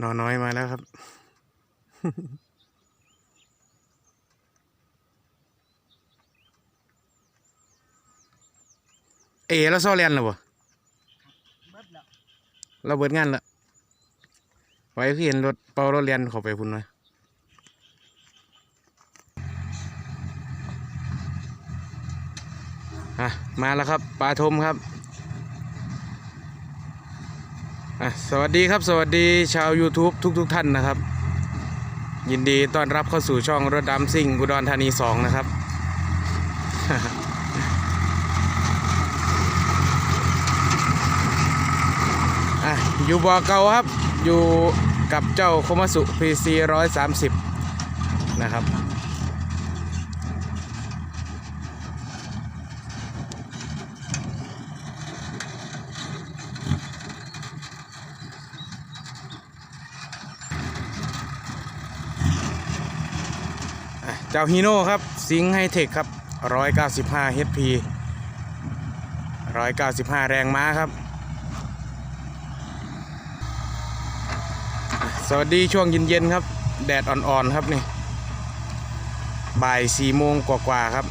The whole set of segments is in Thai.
นอนน้อยมาแล้วครับ เอแล้วโซเรียนหรอบ่เราเบิดงานละไว้คือเห็นรถเป่ารถเรียนข้าไปพุ่นเลยอะมาแล้วครับปลาทมครับอะ สวัสดีครับสวัสดีชาว YouTube ทุกๆทท่านนะครับ ยินดีต้อนรับเข้าสู่ช่องรถดำซิ่งอุดรธานี 2 นะครับ อยู่บ่อเก่าครับ อยู่กับเจ้าโคมาสุ PC 130 นะครับ เจ้าฮีโน่ครับซิงไฮเทคครับ 195 HP 195 แรงม้าครับ สวัสดีช่วงเย็นๆครับ แดดอ่อนๆครับนี่ บ่ายสี่โมงกว่าๆครับ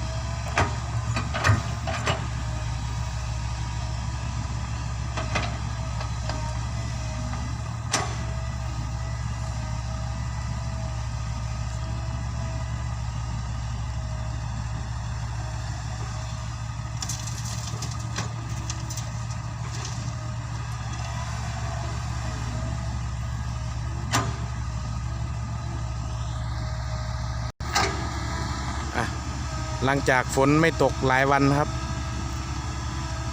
หลังจากฝนไม่ตกหลายวันครับ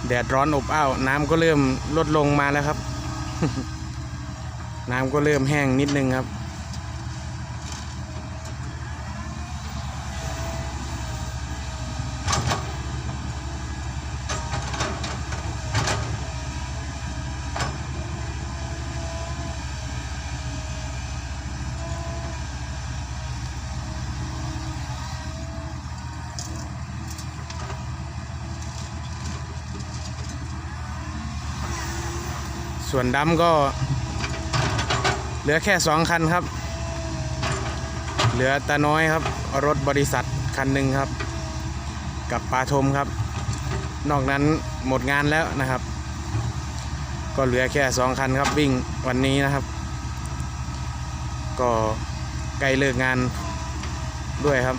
แดดร้อนอบอ้าวน้ำก็เริ่มลดลงมาแล้วครับ น้ำก็เริ่มแห้งนิดนึงครับ ส่วนดำก็เหลือแค่สองคันครับ เหลือตาน้อยครับ รถบริษัทคันหนึ่งครับ กับปลาทมครับ นอกนั้นหมดงานแล้วนะครับ ก็เหลือแค่สองคันครับวิ่งวันนี้นะครับ ก็ใกล้เลิกงานด้วยครับ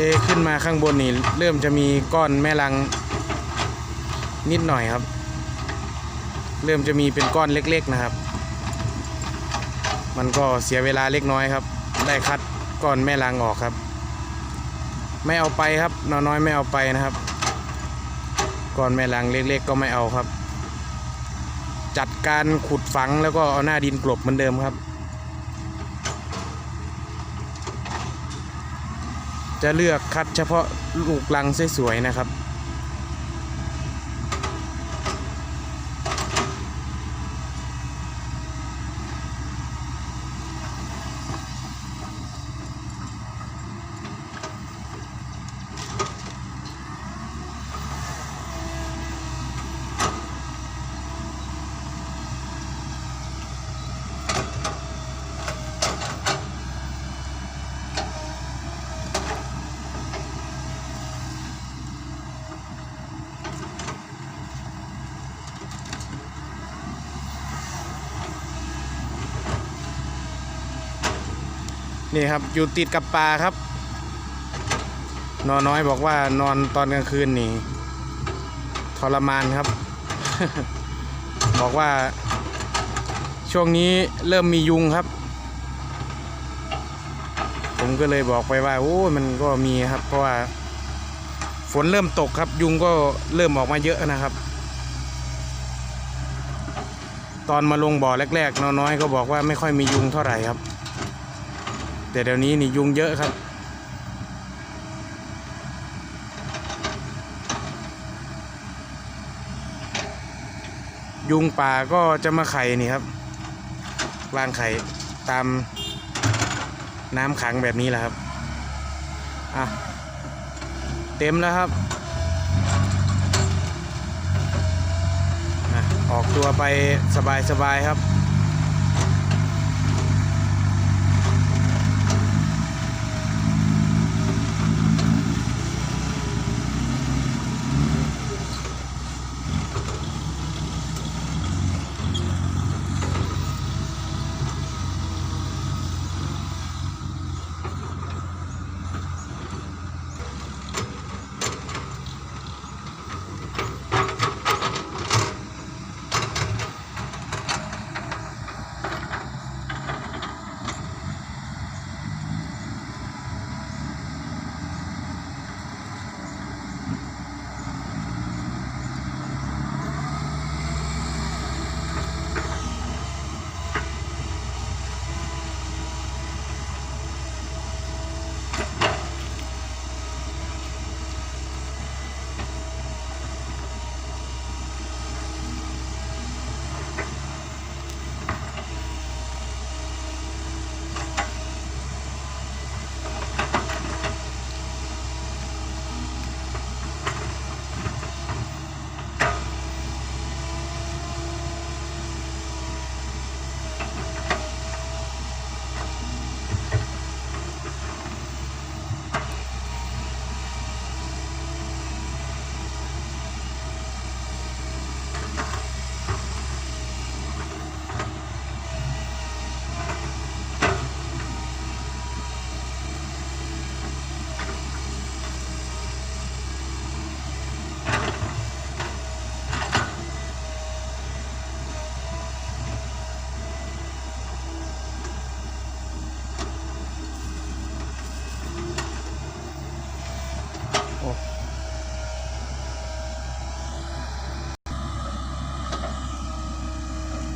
เอขึ้นมาข้างบนนี่เริ่มจะมีก้อนแม่ลังนิดหน่อยครับ เริ่มจะมีเป็นก้อนเล็กๆนะครับ มันก็เสียเวลาเล็กน้อยครับ ได้คัดก้อนแม่ลังออกครับ ไม่เอาไปครับน้อยๆไม่เอาไปนะครับ ก้อนแม่ลังเล็ก ๆ ก็ไม่เอาครับ จัดการขุดฝังแล้วก็เอาหน้าดินกลบเหมือนเดิมครับ จะเลือกคัดเฉพาะลูกลังสวยๆนะครับ นี่ครับอยู่ติดกับป่าครับ นอนน้อยบอกว่านอนตอนกลางคืนนี่ทรมานครับ บอกว่า ช่วงนี้เริ่มมียุงครับ ผมก็เลยบอกไปว่าโอ้มันก็มีครับ เพราะว่า ฝนเริ่มตกครับ ยุงก็เริ่มออกมาเยอะนะครับ ตอนมาลงบ่อแรกๆนน้อยก็บอกว่าไม่ค่อยมียุงเท่าไหร่ครับ แต่เดี๋ยวนี้นี่ยุงเยอะครับ ยุงป่าก็จะมาไข่นี่ครับวางไข่ตามน้ำขังแบบนี้แหละครับ อะ เต็มแล้วครับอะออกตัวไปสบายๆครับ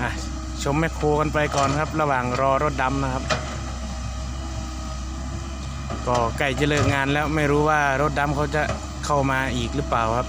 อะชมแมคโครกันไปก่อนครับ ระหว่างรอรถดำนะครับ ก็ใกล้จะเลิกงานแล้วไม่รู้ว่ารถดำเขาจะเข้ามาอีกหรือเปล่าครับ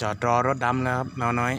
จอดรอรถดำแล้วครับนอน้อย